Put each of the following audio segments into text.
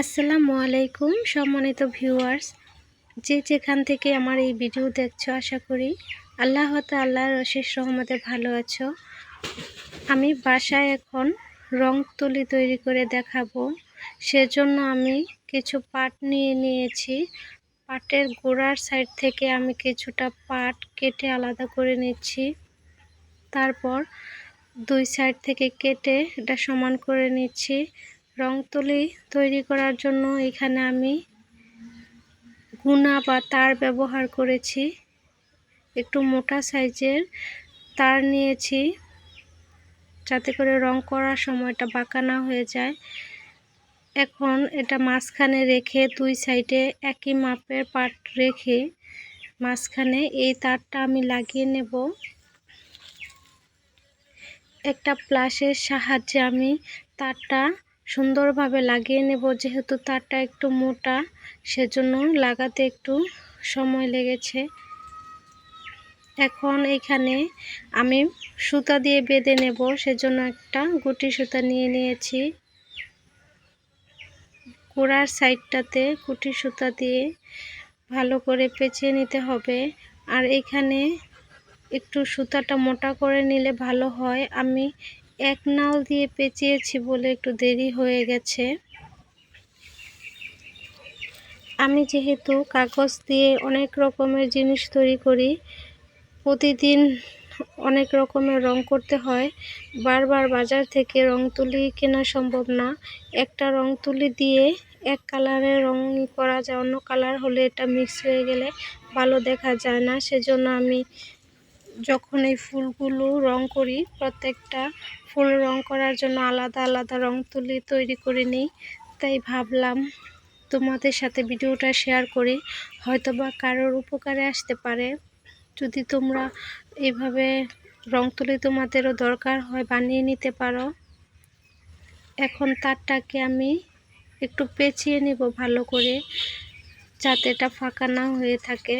আসসালামু আলাইকুম, সম্মানিত ভিউয়ার্স। যে যেখান থেকে আমার এই ভিডিও দেখছ, আশা করি আল্লাহ আল্লাহর অশেষ রহমতে ভালো আছো। আমি বাসায় এখন রং তুলি তৈরি করে দেখাবো। সেজন্য আমি কিছু পাট নিয়ে নিয়েছি। পাটের গোড়ার সাইড থেকে আমি কিছুটা পাট কেটে আলাদা করে নিচ্ছি। তারপর দুই সাইড থেকে কেটে এটা সমান করে নিচ্ছি। রং তুলি তৈরি করার জন্য এখানে আমি গুনা বা তার ব্যবহার করেছি। একটু মোটা সাইজের তার নিয়েছি যাতে করে রং করার সময়টা বাঁকা না হয়ে যায়। এখন এটা মাঝখানে রেখে দুই সাইডে একই মাপের পাট রেখে মাঝখানে এই তারটা আমি লাগিয়ে নেব। একটা প্লাসের সাহায্যে আমি তারটা সুন্দরভাবে লাগিয়ে নেব, যেহেতু তারটা একটু মোটা, সেজন্য লাগাতে একটু সময় লেগেছে। এখন এখানে আমি সুতা দিয়ে বেঁধে নেব, সেজন্য একটা গুটি সুতা নিয়ে নিয়েছি। গোড়ার সাইডটাতে গুটি সুতা দিয়ে ভালো করে পেঁচিয়ে নিতে হবে। আর এখানে একটু সুতাটা মোটা করে নিলে ভালো হয়। আমি এক নাল দিয়ে পেঁচিয়েছি বলে একটু দেরি হয়ে গেছে। আমি যেহেতু কাগজ দিয়ে অনেক রকমের জিনিস তৈরি করি, প্রতিদিন অনেক রকমের রং করতে হয়। বারবার বাজার থেকে রং তুলি কেনা সম্ভব না। একটা রং তুলি দিয়ে এক কালারের রং করা যায়, অন্য কালার হলে এটা মিক্স হয়ে গেলে ভালো দেখা যায় না। সেজন্য আমি যখন এই ফুলগুলো রং করি, প্রত্যেকটা ফুল রং করার জন্য আলাদা আলাদা রং তুলি, তৈরি করে নিই। তাই ভাবলাম তোমাদের সাথে ভিডিওটা শেয়ার করি। হয়তো বা কারোর উপকারে আসতে পারে। যদি তোমরা এইভাবে রং তুলি তোমাদেরও দরকার হয়, বানিয়ে নিতে পারো। এখন তারটাকে আমি একটু পেঁচিয়ে নেব ভালো করে, যাতে এটা ফাঁকা না হয়ে থাকে।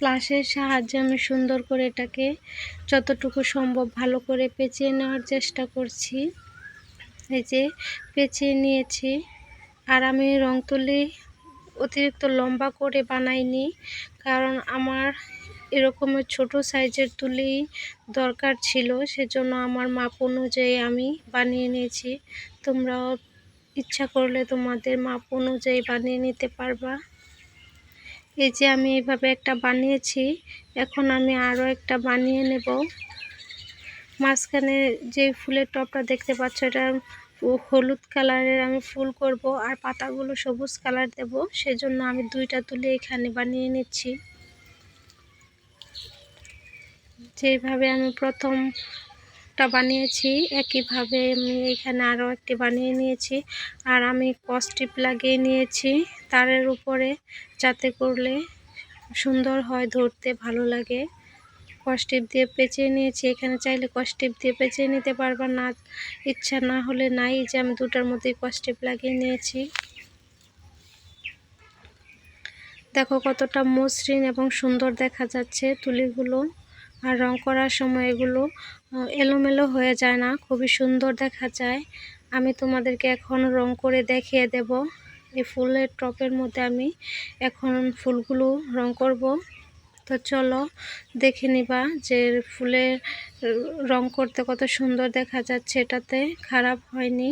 প্লাসের সাহায্যে আমি সুন্দর করে এটাকে যতটুকু সম্ভব ভালো করে পেঁচিয়ে নেওয়ার চেষ্টা করছি। এই যে পেঁচিয়ে নিয়েছি। আর আমি রং তুলি অতিরিক্ত লম্বা করে বানাইনি, কারণ আমার এরকমের ছোট সাইজের তুলি দরকার ছিল, সেজন্য আমার মাপ অনুযায়ী আমি বানিয়ে নিয়েছি। তোমরাও ইচ্ছা করলে তোমাদের মাপ অনুযায়ী বানিয়ে নিতে পারবা। এই যে আমি এইভাবে একটা বানিয়েছি, এখন আমি আরও একটা বানিয়ে নেব। মাঝখানে যে ফুলের টপটা দেখতে পাচ্ছ, এটা হলুদ কালারের আমি ফুল করব আর পাতাগুলো সবুজ কালার দেব, সেজন্য আমি দুইটা তুলে এখানে বানিয়ে নিচ্ছি। যেভাবে আমি প্রথমটা বানিয়েছি, একইভাবে আমি এখানে আরও একটি বানিয়ে নিয়েছি। আর আমি কস্টিপ লাগিয়ে নিয়েছি তারের উপরে যাতে করলে সুন্দর হয়, ধরতে ভালো লাগে। কস্টিপ দিয়ে পেঁচিয়ে নিয়েছি, এখানে চাইলে কস্টিপ দিয়ে পেঁচিয়ে নিতে পারবা। না, ইচ্ছা না হলে নাই যে আমি দুটার মধ্যেই কস্টিপ লাগিয়ে নিয়েছি। দেখো কতটা মসৃণ এবং সুন্দর দেখা যাচ্ছে তুলিগুলো। আর রং করার সময় এগুলো এলোমেলো হয়ে যায় না, খুবই সুন্দর দেখা যায়। আমি তোমাদেরকে এখন রং করে দেখিয়ে দেব। এই ফুলের টপের মধ্যে আমি এখন ফুলগুলো রং করব। তো চলো দেখে নিবা যে ফুলের রং করতে কত সুন্দর দেখা যাচ্ছে, এটাতে খারাপ হয়নি,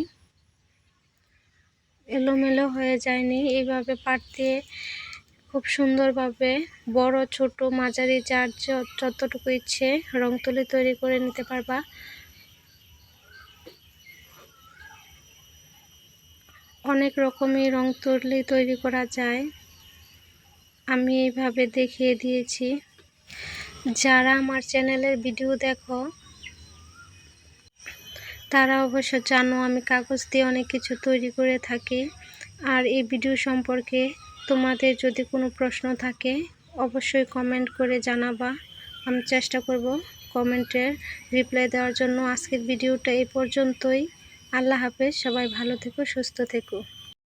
এলোমেলো হয়ে যায়নি। এইভাবে পাট দিয়ে খুব সুন্দরভাবে বড়, ছোট, মাঝারি, যার যতটুকু ইচ্ছে রং তুলি তৈরি করে নিতে পারবা। অনেক রকমের রং তুলি তৈরি করা যায়। আমি এইভাবে দেখিয়ে দিয়েছি। যারা আমার চ্যানেলের ভিডিও দেখো, তারা অবশ্য জানো আমি কাগজ দিয়ে অনেক কিছু তৈরি করে থাকি। আর এই ভিডিও সম্পর্কে তোমাদের যদি কোনো প্রশ্ন থাকে, অবশ্যই কমেন্ট করে জানাবা। আমি চেষ্টা করব কমেন্টের রিপ্লাই দেওয়ার জন্য। আজকের ভিডিওটা এই পর্যন্তই। আল্লাহ হাফেজ, সবাই ভালো থেকো, সুস্থ থেকো।